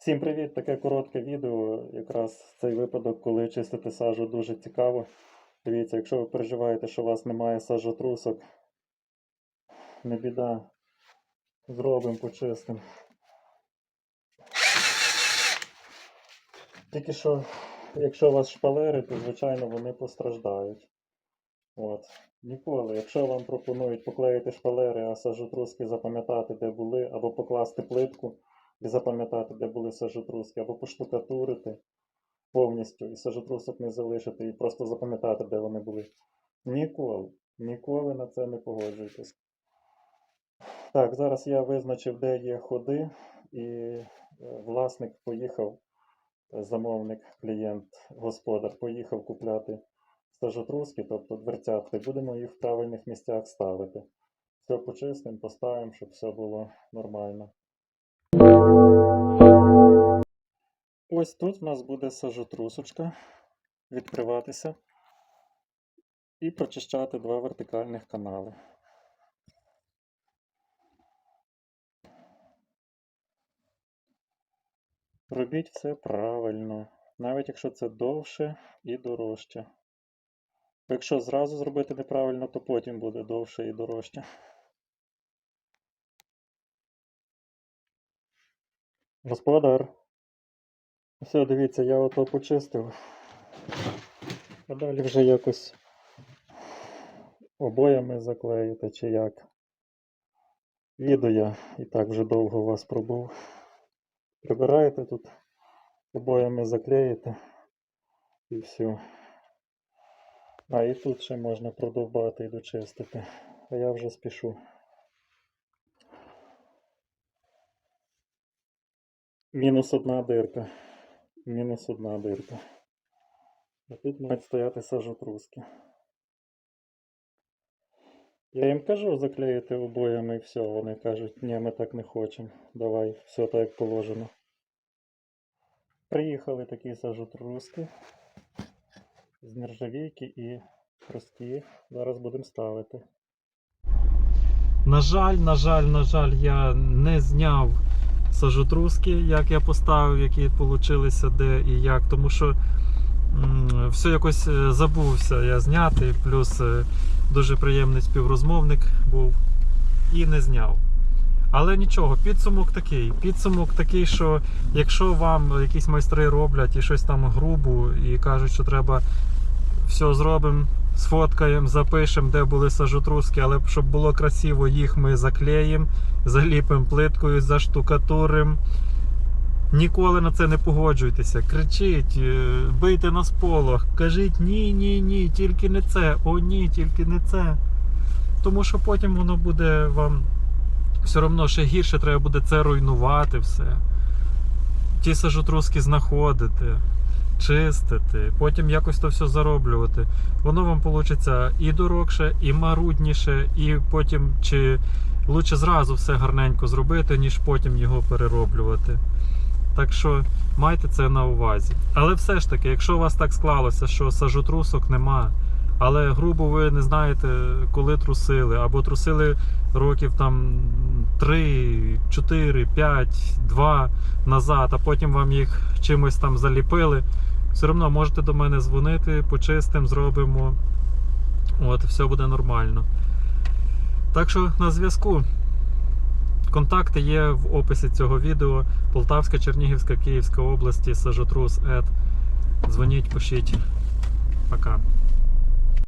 Всім привіт! Таке коротке відео. Якраз цей випадок, коли чистити сажу, дуже цікаво. Дивіться, якщо ви переживаєте, що у вас немає сажотрусок, не біда. Зробимо, почистимо. Тільки що, якщо у вас шпалери, то звичайно вони постраждають. От. Ніколи, якщо вам пропонують поклеїти шпалери, а сажотруски запам'ятати, де були, або покласти плитку і запам'ятати, де були сажотруски, або поштукатурити повністю і сажотрусок не залишити, і просто запам'ятати, де вони були. Ніколи, ніколи на це не погоджуйтесь. Так, зараз я визначив, де є ходи, і е, власник поїхав, замовник, клієнт, господар поїхав купляти сажотруски, тобто дверцятки, будемо їх в правильних місцях ставити. Все почистимо, поставимо, щоб все було нормально. Ось тут в нас буде сажотрусочка відкриватися і прочищати два вертикальних канали. Робіть все правильно, навіть якщо це довше і дорожче. Якщо зразу зробити неправильно, то потім буде довше і дорожче. Господар. Все, дивіться, я ото почистив. А далі вже якось обоями заклеїти чи як. Відео я і так вже довго у вас пробув. Прибираєте тут, обоями заклеїте і все. А і тут ще можна продовбати і дочистити. А я вже спішу. Мінус одна дирка. Мінус одна дирка. А тут мають стояти сажотруски. Я їм кажу заклеїти обоями і все. Вони кажуть, ні, ми так не хочемо. Давай, все так як положено. Приїхали такі сажотруски з нержавійки і прості. Зараз будемо ставити. На жаль, на жаль, на жаль, я не зняв сажотруски, як я поставив, які получилися де і як, тому що все якось е, забувся я зняти, плюс е, дуже приємний співрозмовник був і не зняв. Але нічого, підсумок такий. Підсумок такий, що якщо вам якісь майстри роблять і щось там грубо, і кажуть, що треба все зробимо, сфоткаємо, запишемо, де були сажотруски, але щоб було красиво, їх ми заклеїмо, заліпимо плиткою, заштукатуримо. Ніколи на це не погоджуйтеся. Кричіть, е, бийте на сполох, кажіть ні, ні, ні, тільки не це, о ні, тільки не це. Тому що потім воно буде вам все одно ще гірше треба буде це руйнувати все. Ті сажотруски знаходити, чистити, потім якось то все зароблювати. Воно вам вийде і дорогше, і марудніше, і потім чи лучше зразу все гарненько зробити, ніж потім його перероблювати. Так що майте це на увазі. Але все ж таки, якщо у вас так склалося, що сажотрусок нема, але грубо ви не знаєте, коли трусили, або трусили років там 3, 4, 5, 2 назад, а потім вам їх чимось там заліпили, все одно можете до мене дзвонити, почистимо, зробимо. От, все буде нормально. Так що на зв'язку. Контакти є в описі цього відео. Полтавська, Чернігівська, Київська області, Сажотрус, Ед. Дзвоніть, пишіть. Пока.